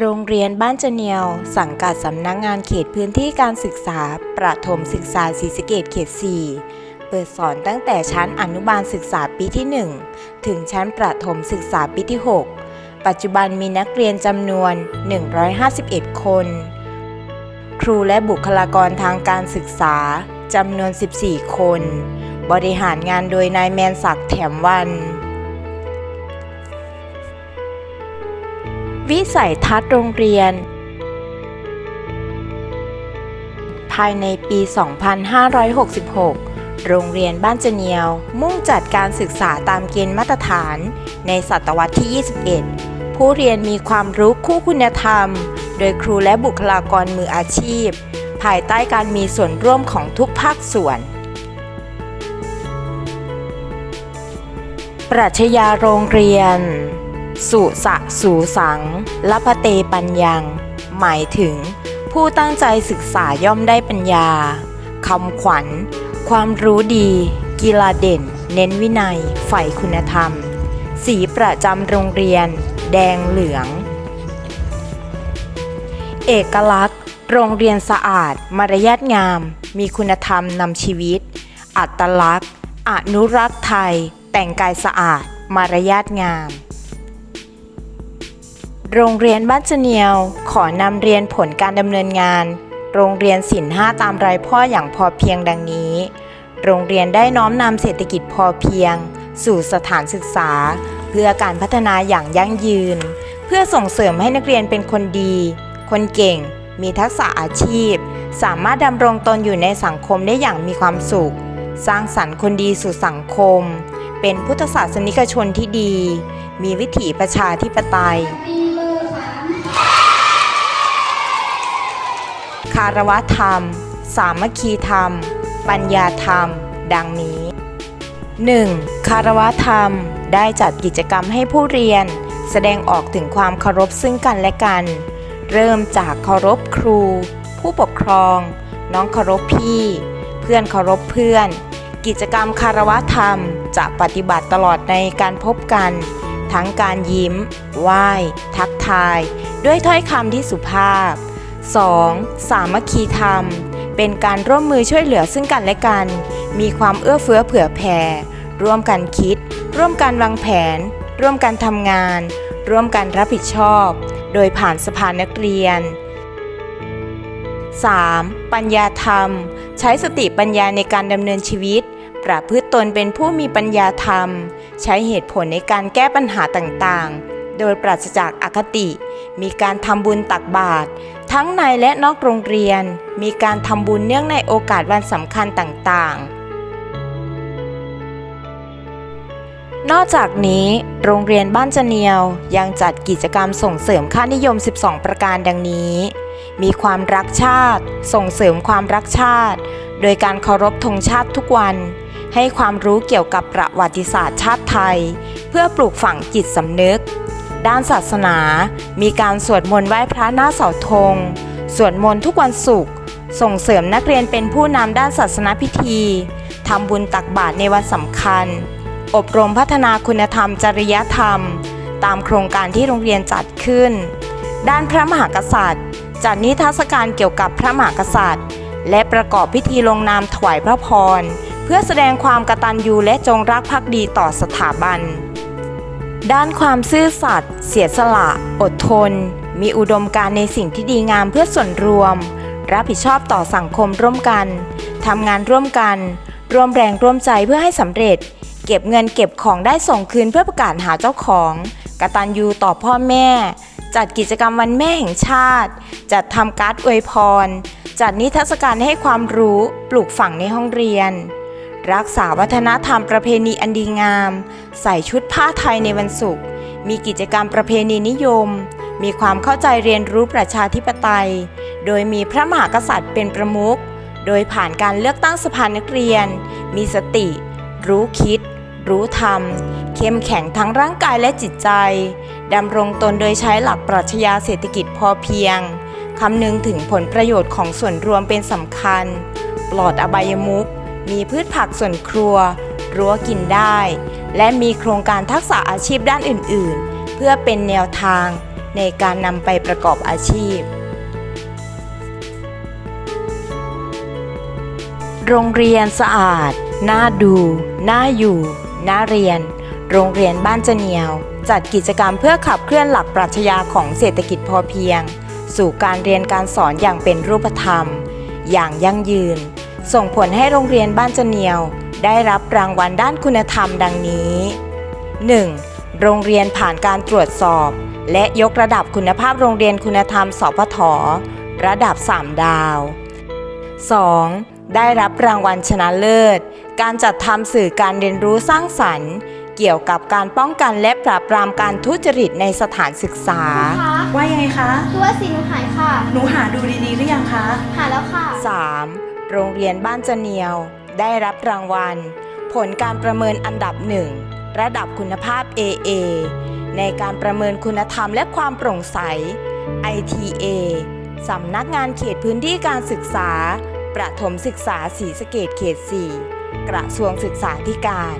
โรงเรียนบ้านจเนียว สังกัดสำนักงงานเขตพื้นที่การศึกษา ประถมศึกษาศรีสะเกดเขต 4 เปิดสอนตั้งแต่ชั้นอนุบาลศึกษาปีที่ 1 ถึงชั้นประถมศึกษาปีที่ 6 ปัจจุบันมีนักเรียนจำนวน 151 คน ครูและบุคลากรทางการศึกษาจำนวน 14 คน บริหารงานโดยนายแมนศักดิ์แถมวัน วิสัยทัศน์โรงเรียน ภายในปี 2566 โรงเรียนบ้านเจเนียว มุ่งจัดการศึกษาตามเกณฑ์มาตรฐาน ในศตวรรษที่ 21 ผู้เรียนมีความรู้คู่คุณธรรม โดยครูและบุคลากรมืออาชีพ ภายใต้การมีส่วนร่วมของทุกภาคส่วน ปรัชญาโรงเรียน สุสะสูสังละพะเตปัญญัง หมายถึง ผู้ตั้งใจศึกษาย่อมได้ปัญญาคำขวัญ ความรู้ดี กีฬาเด่น เน้นวินัยใฝ่คุณธรรม สีประจำโรงเรียน แดงเหลือง เอกลักษณ์ โรงเรียนสะอาด มารยาทงาม มีคุณธรรมนำชีวิต อัตลักษณ์ อนุรักษ์ไทย แต่งกายสะอาด มารยาทงาม โรงเรียนบ้านเจเนียว ขอนำเรียนผลการดำเนินงาน โรงเรียนศิลห้าตามรายพ่ออย่างพอเพียงดังนี้ โรงเรียนได้น้อมนำเศรษฐกิจพอเพียง สู่สถานศึกษา เพื่อการพัฒนาอย่างยั่งยืน เพื่อส่งเสริมให้นักเรียนเป็นคนดี คนเก่ง มีทักษะอาชีพ สามารถดำรงตนอยู่ในสังคมได้อย่างมีความสุข สร้างสรรค์คนดีสู่สังคม เป็นพุทธศาสนิกชนที่ดี มีวิถีประชาธิปไตย คารวะธรรม สามัคคีธรรม ปัญญาธรรม ดังนี้ 1. คารวะธรรมได้จัดกิจกรรมให้ผู้เรียน แสดงออกถึงความเคารพซึ่งกันและกัน เริ่มจากเคารพครู ผู้ปกครอง น้องเคารพพี่ เพื่อนเคารพเพื่อน กิจกรรมคารวะธรรมจะปฏิบัติตลอดในการพบกัน ทั้งการยิ้ม ไหว้ ทักทาย ด้วยถ้อยคำที่สุภาพ 2. สามัคคีธรรม เป็นการร่วมมือช่วยเหลือซึ่งกันและกัน มีความเอื้อเฟื้อเผื่อแผ่ ร่วมกันคิด ร่วมกันวางแผน ร่วมกันทำงาน ร่วมกันรับผิดชอบ โดยผ่านสภานักเรียน 3. ปัญญาธรรม ใช้สติปัญญาในการดำเนินชีวิต ประพฤติตนเป็นผู้มีปัญญาธรรม ใช้เหตุผลในการแก้ปัญหาต่างๆ โดยปราศจากอคติ มีการทำบุญตักบาตร ทั้งในและนอกโรงเรียนมีการทำบุญเนื่องในโอกาสวันสำคัญต่างๆ นอกจากนี้โรงเรียนบ้านจเนียวยังจัดกิจกรรมส่งเสริมค่านิยม 12 ประการดังนี้ มีความรักชาติ ส่งเสริมความรักชาติ โดยการเคารพธงชาติทุกวัน ให้ความรู้เกี่ยวกับประวัติศาสตร์ชาติไทย เพื่อปลูกฝังจิตสำนึก ด้านศาสนา มีการสวดมนต์ไหว้พระหน้าเสาธง สวดมนต์ทุกวันศุกร์ ส่งเสริมนักเรียนเป็นผู้นำด้านศาสนาพิธีทำบุญตักบาตรในวันสำคัญ อบรมพัฒนาคุณธรรมจริยธรรม ตามโครงการที่โรงเรียนจัดขึ้น ด้านพระมหากษัตริย์ จัดนิทรรศการเกี่ยวกับพระมหากษัตริย์ และประกอบพิธีลงนามถวายพระพร เพื่อแสดงความกตัญญูและจงรักภักดีต่อสถาบัน ด้านความซื่อสัตย์เสียสละ อดทน มีอุดมการณ์ในสิ่งที่ดีงามเพื่อส่วนรวม รับผิดชอบต่อสังคมร่วมกันทำงานร่วมกัน ร่วมแรงร่วมใจเพื่อให้สำเร็จ เก็บเงินเก็บของได้ส่งคืนเพื่อประกาศหาเจ้าของกตัญญูต่อพ่อแม่ จัดกิจกรรมวันแม่แห่งชาติ จัดทำการ์ดอวยพร จัดนิทรรศการให้ความรู้ปลูกฝังในห้องเรียน รักษาวัฒนธรรมประเพณีอันดีงาม ใส่ชุดผ้าไทยในวันศุกร์ มีกิจกรรมประเพณีนิยม มีความเข้าใจเรียนรู้ประชาธิปไตย โดยมีพระมหากษัตริย์เป็นประมุข โดยผ่านการเลือกตั้งสภานักเรียน มีสติ รู้คิด รู้ธรรมเข้มแข็งทั้งร่างกายและจิตใจ ดำรงตนโดยใช้หลักปรัชญาเศรษฐกิจพอเพียง คำนึงถึงผลประโยชน์ของส่วนรวมเป็นสำคัญ ปลอดอบายมุข มีพืชผักส่วนครัว รั้วกินได้ และมีโครงการทักษะอาชีพด้านอื่น ๆ เพื่อเป็นแนวทางในการนำไปประกอบอาชีพ โรงเรียนสะอาด น่าดู น่าอยู่ น่าเรียน โรงเรียนบ้านเจเนียว จัดกิจกรรมเพื่อขับเคลื่อนหลักปรัชญาของเศรษฐกิจพอเพียง สู่การเรียนการสอนอย่างเป็นรูปธรรม อย่างยั่งยืน ส่งผลให้โรงเรียนบ้านเจเนียว ได้รับรางวัลด้านคุณธรรมดังนี้ 1. โรงเรียนผ่านการตรวจสอบ และยกระดับคุณภาพโรงเรียนคุณธรรมสพทระดับ 3 ดาว 2. ได้รับรางวัลชนะเลิศ การจัดทำสื่อการเรียนรู้สร้างสรรค์ เกี่ยวกับการป้องกันและปราบปรามการทุจริตในสถานศึกษาคะว่ายังไงคะคือว่าสินหนูหายค่ะ หนูหาดูดีๆหรือยังคะ หายแล้วค่ะ 3. โรงเรียนบ้านเจเนียว ได้รับรางวัล ผลการประเมินอันดับหนึ่งระดับคุณภาพ AA ในการประเมินคุณธรรมและความโปร่งใส ITA สำนักงานเขตพื้นที่การศึกษา ประถมศึกษาศรีสะเกดเขต 4 กระทรวงศึกษาธิการ